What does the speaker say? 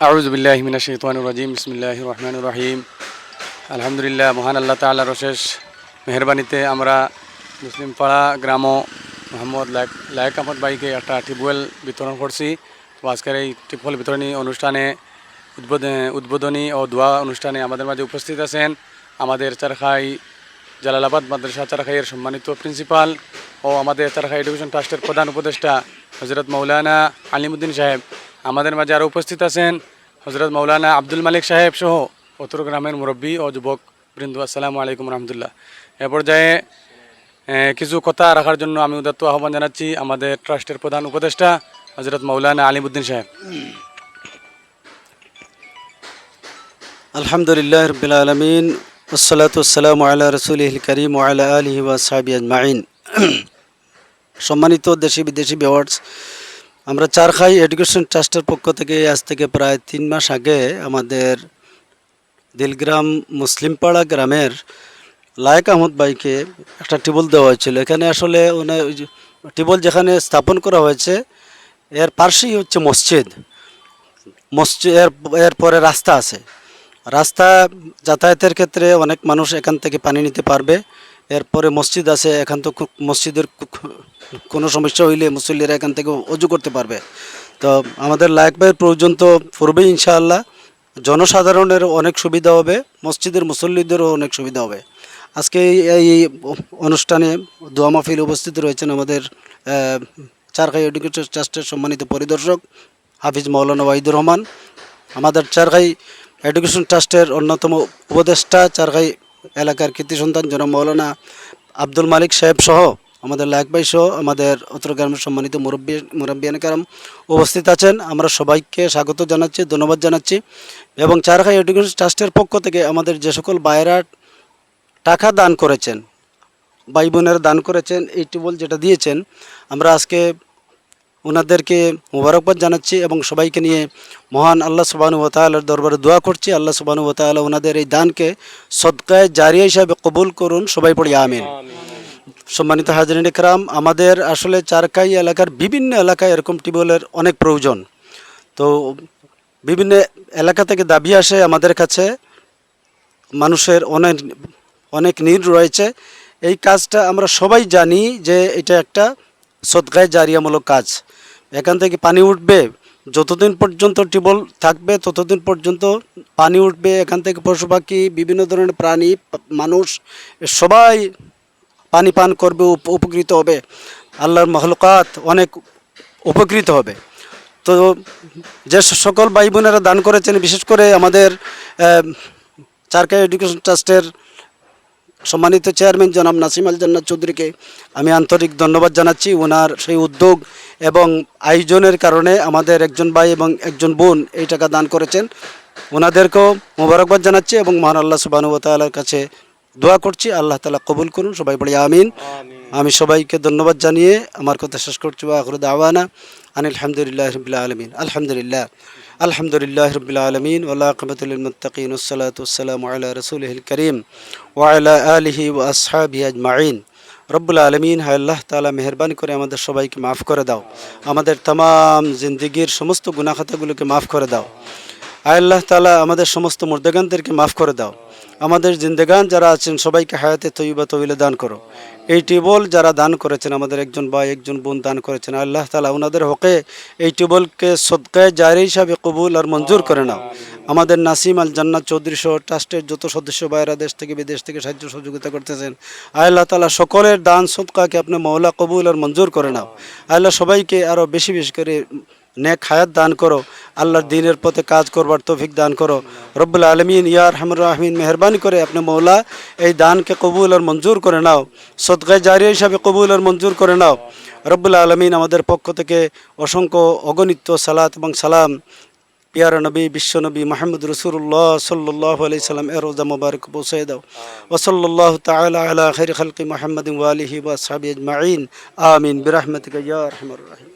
আউজ বিল্লাহ মিনা শৈতানুর রাজিম বিসমিল্লাহ রহমানুর রহিম। আলহামদুলিল্লাহ, মহান আল্লাহ তাল্লাহর অশেষ মেহরবানিতে আমরা মুসলিম পাড়া গ্রাম মোহাম্মদ লায়ক লায়ক আহমদ ভাইকে একটা টিউবওয়েল বিতরণ করছি। তো আজকের এই টিউবওয়েল বিতরণী অনুষ্ঠানে উদ্বোধন, উদ্বোধনী ও দোয়া অনুষ্ঠানে আমাদের মাঝে উপস্থিত আছেন আমাদের চারখাই জালালাবাদ মাদ্রাসা চারখাইয়ের সম্মানিত প্রিন্সিপাল ও আমাদের চারখাই এডুকেশন ট্রাস্টের প্রধান উপদেষ্টা হজরত মৌলানা আলিমুদ্দিন সাহেব। আমাদের মাঝে আরও উপস্থিত আছেন হজরত মৌলানা আব্দুল মালিক সাহেব সহ উত্তর গ্রামের মুরব্বী ও যুবক বৃন্দু, আসসালামু আলাইকুম রহমতুল্লাহ। এ পর্যায়ে কিছু কথা রাখার জন্য আমি উদাত্ত আহ্বান জানাচ্ছি আমাদের ট্রাস্টের প্রধান উপদেষ্টা হজরত মৌলানা আলিমুদ্দিন সাহেব। আলহামদুলিল্লাহ রবিল আলমিন ওসালাতাম আল্লাহ রসুল করিম ওয়ালা আলহি ওয়াসাবি আজমাইন। সম্মানিত দেশি বিদেশি ভিওয়ার্স আমরা চারখাই এডুকেশন ট্রাস্টের পক্ষ থেকে আজ থেকে প্রায় তিন মাস আগে আমাদের দিলগ্রাম মুসলিমপাড়া গ্রামের লায়ক আহমদ ভাইকে একটা টিবল দেওয়া হয়েছিল। এখানে আসলে ওনার টিবল যেখানে স্থাপন করা হয়েছে, এর পাশেই হচ্ছে মসজিদ। মসজিদ এর এরপরে রাস্তা আছে। রাস্তা যাতায়াতের ক্ষেত্রে অনেক মানুষ এখান থেকে পানি নিতে পারবে। এরপরে মসজিদ আছে, এখান তো মসজিদের কোনো সমস্যা হইলে মুসল্লিরা এখান থেকে অজু করতে পারবে। তো আমাদের লায়ক ভাইয়ের প্রয়োজন তো পূর্বেই ইনশাআল্লাহ। জনসাধারণের অনেক সুবিধা হবে, মসজিদের মুসল্লিদেরও অনেক সুবিধা হবে। আজকে এই অনুষ্ঠানে দোয়া মাহফিল উপস্থিত রয়েছেন আমাদের চারখাই এডুকেশন ট্রাস্টের সম্মানিত পরিদর্শক হাফিজ মৌলানা ওয়াহিদুর রহমান, আমাদের চারখাই এডুকেশন ট্রাস্টের অন্যতম উপদেষ্টা চারখাই এলাকার কৃতি সন্তান জনাব মৌলানা আব্দুল মালিক সাহেব সহ আমাদের লায়ক ভাই সহ আমাদের উত্তর গ্রামের সম্মানিত মুরব্বী মুরব্বিয়ান কারাম উপস্থিত আছেন। আমরা সবাইকে স্বাগত জানাচ্ছি, ধন্যবাদ জানাচ্ছি এবং চারখাই এডুকেশন ট্রাস্টের পক্ষ থেকে আমাদের যে সকল বাইরা টাকা দান করেছেন, ভাই বোনেরা দান করেছেন, এই টিউবওয়েল যেটা দিয়েছেন, আমরা আজকে ওনাদেরকে মোবারকবাদ জানাচ্ছি এবং সবাইকে নিয়ে মহান আল্লাহ সুবানু তালার দরবারে দোয়া করছি। আল্লাহ সুবানু তালা ওনাদের এই দানকে সদকায় জারিয়া হিসাবে কবুল করুন। সবাই পড়ি আমিন। সম্মানিত হাজরিন ইকরাম আমাদের আসলে চারকাই এলাকার বিভিন্ন এলাকায় এরকম টিউবওয়েলের অনেক প্রয়োজন। তো বিভিন্ন এলাকা থেকে দাবি আসে আমাদের কাছে। মানুষের অনেক অনেক নিড রয়েছে। এই কাজটা আমরা সবাই জানি যে এটা একটা সদগায় জারিয়ামূলক কাজ। এখান থেকে পানি উঠবে, যতদিন পর্যন্ত টিউবওয়েল থাকবে, ততদিন পর্যন্ত পানি উঠবে। এখান থেকে পশু পাখি বিভিন্ন ধরনের প্রাণী, মানুষ, সবাই পানি পান করবে উপকৃত হবে। আল্লাহর মহলকাত অনেক উপকৃত হবে। তো যে সকল ভাই বোনেরা দান করেছেন, বিশেষ করে আমাদের চারকা এডুকেশন ট্রাস্টের সম্মানিত চেয়ারম্যান জনাব নাসিম আল জান্নাত চৌধুরীকে আমি আন্তরিক ধন্যবাদ জানাচ্ছি। ওনার সেই উদ্যোগ এবং আয়োজনের কারণে আমাদের একজন ভাই এবং একজন বোন এই টাকা দান করেছেন। ওনাদেরকেও মোবারকবাদ জানাচ্ছি এবং মহান আল্লাহ সুবানুবতালার কাছে দোয়া করছি। আল্লাহ তালা কবুল করুন। সবাই বলি আমিন। আমি সবাইকে ধন্যবাদ জানিয়ে আমার কথা শেষ করছি আখরুদ আওয়ানা আনিল আলহামদুলিল্লাহ রবিল্লা আলমিন। আলহামদুলিল্লাহ। আলহামদুলিল্লাহ রবিল্লা আলমিন। ওলাকবতুল মুতাকিন ওসলাতাম আল্লাহ রসুল করিম। ওয়ালা আলহি ও আসহাবি আজমাইন রব্বুল আলমিন, হায় আল্লাহ তালা মেহরবানি করে আমাদের সবাইকে মাফ করে দাও। আমাদের তমাম জিন্দগির সমস্ত গুনাখাতাগুলোকে মাফ করে দাও। আয় আল্লাহ তালা আমাদের সমস্ত মুর্দেগানদেরকে মাফ করে দাও। আমাদের জিন্দেগান যারা আছেন, সবাইকে হায়াতে তৈবা তৈলে দান করো। এই টিউবওয়েল যারা দান করেছেন, আমাদের একজন ভাই, একজন বোন দান করেছেন, আল্লাহ তালা ওনাদের হকে এই টিউবওয়েলকে সদকায় জারি হিসাবে কবুল আর মঞ্জুর করে নাও। আমাদের নাসিম আল জান্নাত চৌধুরী সহ ট্রাস্টের যত সদস্য ভাইরা দেশ থেকে বিদেশ থেকে সাহায্য সহযোগিতা করতেছেন, আল্লাহ তালা সকলের দান সদকাকে আপনি মৌলা কবুল আর মঞ্জুর করে নাও। আল্লাহ সবাইকে আরও বেশি বেশি করে নেক হায়াত দান করো। আল্লাহর দিনের পথে কাজ করবার তৌফিক দান করো। রব্বুল আলমিন ইয়ার রহমান রাহমিন, মেহরবানি করে আপনি মৌলা এই দানকে কবুল আর মঞ্জুর করে নাও। সদগায় জারিয়া হিসাবে কবুল আর মঞ্জুর করে নাও। রব্বুল আলমিন আমাদের পক্ষ থেকে অসংখ্য অগণিত সালাত এবং সালাম। পিয়ারা নবী বিশ্বনবী মাহমুদ রসুল্লাহ সাল্লাহ আলি সাল্লাম, এর রোজা মুবারক পৌঁছে দাও। ওসল্লাহ তালা খৈর খালকি মাহমদ ওয়ালিহি ওয়া সাহাবি আজমাইন। আমিন। বিরহমতিকা ইয়া রহমান রাহিম।